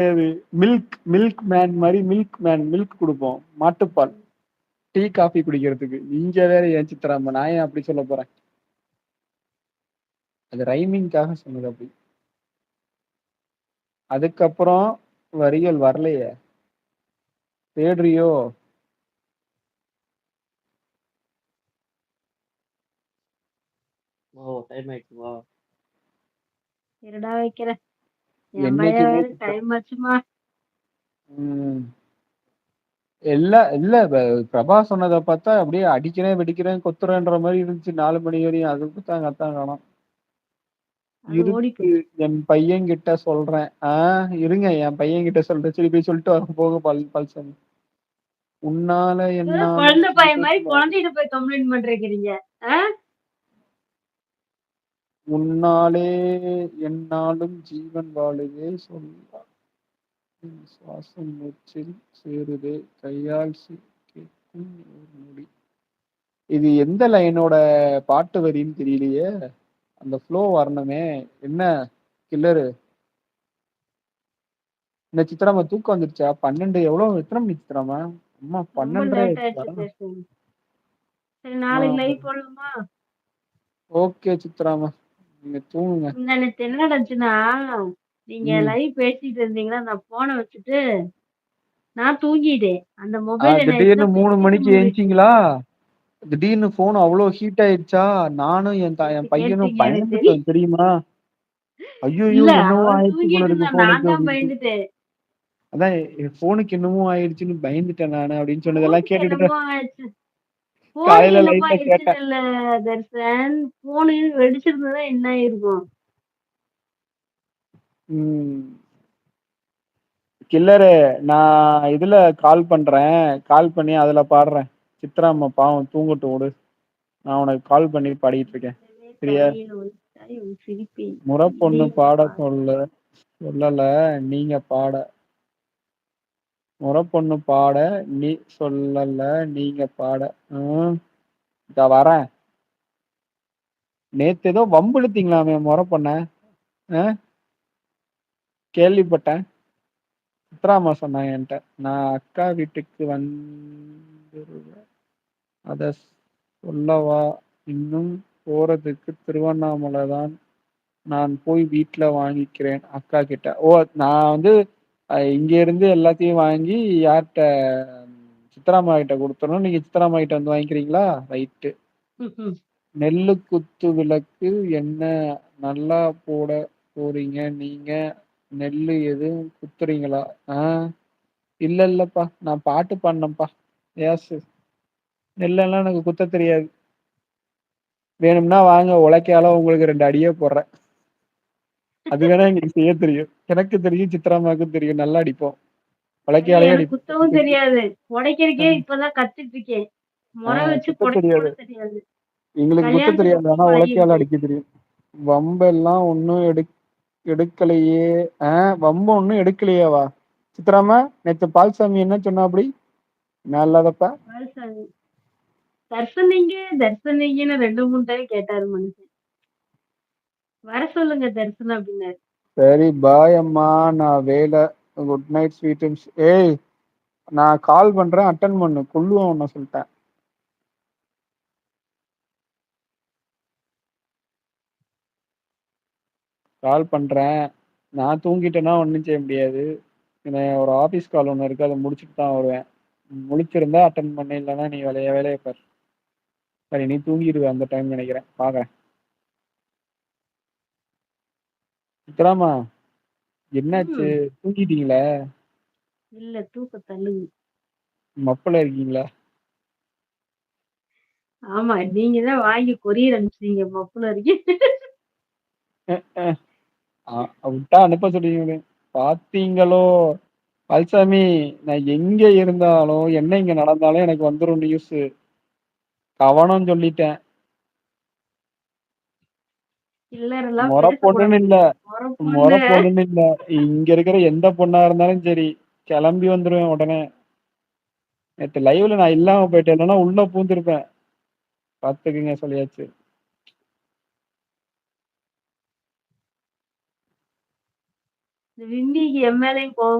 Milk milk man மாதிரி milk man milk கொடுப்போம். மாட்டுப்பால். டீ காஃபி குடிக்கிறதுக்கு. நீங்க வேற ஏன் சித்ராம்மா நான் ஏன் அப்படி சொல்ல போறேன்? அது ரைமிங்காக சொன்னது அப்படி. அதுக்கப்புறம் வரிகள் வரலையே. தேடுறியோ? ஓ டைம் ஆயிடுச்சுமா இருடா வைக்கிறேன். எல்லா இல்ல ப- பிரபா சொன்னதை பார்த்தா அப்படியே அடிக்கிறேன் வெடிக்கிறேன் கொத்துறேன்ற மாதிரி இருந்துச்சு. நாலு மணி வரையும் அதுக்கு தான் அத்தான் காணோம் இருக்கு என் பையன் கிட்ட சொல்றேன். ஆ இருங்க என் பையன் கிட்ட சொல்றேன். சரி போய் சொல்லிட்டு வர போக பல் பல்சன் உன்னால என்னாலும் குழந்தை பையன் மாதிரி குழந்தைகிட்ட போய் கம்ப்ளைண்ட் பண்றீங்க? உன்னாலே என்னாலும் ஜீவன் வாழுதே சொல்ல என் சுவாசம் மூச்சில் சேருதே கையால் கேட்கும் ஒரு நொடி இது எந்த லைனோட பாட்டு வரின்னு தெரியலையே? அந்த ஃப்ளோ வரணுமே. என்ன கில்லரு இந்த சித்திராமா தூக்கம் வந்துருச்சா? பன்னெண்டு எவ்வளவு எத்தனை மணி சித்திராமா? அம்மா பன்னெண்டரை நாளைக்கு லைவ் ஓகே சித்திராமா. நீங்க நேத்து என்ன நடந்துச்சுன்னா நீங்க லைவ் பேசிட்டு இருந்தீங்களா நான் போனை வச்சுட்டு நான் தூங்கிட்டேன். அந்த மொபைல் திடீர்னு மூணு மணிக்கு ஏஞ்சிங்களா? திடீர்னு போன் அவ்வளோ ஹீட் ஆயிடுச்சா? நானும் என் என் பையனும் எனக்கு தெரியும் பயந்துட்டோம் தெரியுமா? ஐயோ என்னவோ ஆயிடுச்சு பயந்துட்டேன். அதான் போனுக்கு என்னமோ ஆயிடுச்சுன்னு பயந்துட்டேன் நானு அப்படின்னு சொன்னதெல்லாம் கேட்டுட்டு காலையில லைட்டா கேட்டேன். தர்சன் போனு வெடிச்சிருந்ததா என்ன ஆயிருக்கும்? ம். கில்லரு நான் இதுல கால் பண்றேன். கால் பண்ணி அதுல பாடுறேன். சித்ராம்மா பாவம் தூங்கட்டும் விடு. நான் உனக்கு கால் பண்ணி பாடிட்டு இருக்கேன். சரியா? முறை பொண்ணு பாடு சொல்ல சொல்லல. நீங்க பாட. முறை பொண்ணு பாட நீ சொல்லல நீங்க பாட. ம். இதா வரேன். நேத்து ஏதோ வம்புழுத்தீங்களாமே முறை பொண்ண ஆ? கேள்விப்பட்டேன். சித்ராமா சொன்னாங்க என்கிட்ட. நான் அக்கா வீட்டுக்கு வந்துருவேன். அத சொல்லவா? இன்னும் போறதுக்கு திருவண்ணாமலை தான் நான் போய் வீட்டில் வாங்கிக்கிறேன் அக்கா கிட்ட. ஓ நான் வந்து இங்க இருந்து எல்லாத்தையும் வாங்கி யார்கிட்ட சித்ராமா கிட்ட கொடுத்துறோம் நீங்க சித்ராமா கிட்ட வந்து வாங்கிக்கிறீங்களா? ரைட்டு. நெல்லு குத்து விளக்கு என்ன நல்லா போட போறீங்க? நீங்க நெல்லு எதுவும் குத்துறீங்களா? ஆ? இல்ல இல்லப்பா. நான் பாட்டு பாடினேன்ப்பா. ஏசு நெல்லெல்லாம் எனக்கு குத்த தெரியாது. வேணும்னா வாங்க. உழைக்கால உங்களுக்கு ரெண்டு அடியே போடுறேன். அது வேணா எங்களுக்கு செய்ய தெரியும். எனக்கு தெரியும் சித்ராமாவுக்கும் தெரியும். நல்லா அடிப்போம். அடிப்போம். குத்தவும் தெரியாது. புடைக்கிறதுக்கே இப்பதான் கத்துட்டு இருக்கேன் முறை வச்சு தெரியாது. எங்களுக்கு குத்த தெரியாது. ஆனா பழகிடுச்சு அடிக்க தெரியும். வம்பெல்லாம் ஒன்றும் எடு எடுக்கலையே. ஆ வம்பு ஒன்றும் எடுக்கலையேவா? சித்ராமா நேத்து பால்சாமி என்ன சொன்னா அப்படி நல்லதப்பா பால்சாமி. தர்சனிங்க தர்சனிங்கன்னு ரெண்டு மூணு டைம் கேட்டாரு மனுஷன். வர சொல்லுங்க தரிசனம் அப்படின்னாரு. சரி பாய் அம்மா. நான் வேலை. குட் நைட் ஸ்வீட் ஏய் நான் கால் பண்றேன் அட்டன் பண்ணு. கொல்லுவேன் உன்னை சொல்லிட்டேன். கால் பண்றேன். நான் தூங்கிட்டேன்னா ஒன்றும் செய்ய முடியாது. எனக்கு ஒரு ஆஃபீஸ் கால் ஒன்று இருக்கு அதை முடிச்சுட்டு தான் வருவேன். முழிச்சிருந்தா அட்டன் பண்ண இல்லைன்னா நீ வேலைய வேலையை பாரு. சரி நீ தூங்கிடுவே அந்த டைம் நினைக்கிறேன். பார்க்குறேன் சித்ராமா என்னாச்சு? ம், தூங்கிட்டீங்களா? இல்ல தூக்க தள்ளுங்க மப்பில் இருக்கீங்களா? ஆமா நீங்க தான் வாங்கி கொரியர் அனுப்பிச்சீங்க மப்புல இருக்கு ஆ, விட்டா அனுப்ப சொல்லுவீங்க பாத்தீங்களோ? பல்சாமி நான் எங்க இருந்தாலும் என்ன இங்க நடந்தாலும் எனக்கு வந்துரும் நியூஸ் கவனம் சொல்லிட்டேன். சில்லறெல்லாம் முறை பேசக்கூடாது. இல்ல. முறை முறை பொண்ணு பொண்ணுன்னு இல்ல. இங்க இருக்கிற எந்த பொண்ணா இருந்தாலும் சரி கிளம்பி வந்துருவேன் உடனே. நேத்து லைவ்ல நான் இல்லாம போயிட்டேன். இல்லைன்னா உள்ள பூந்திருப்பேன். பாத்துக்குங்க சொல்லியாச்சு. என் மேலயும் கோவம்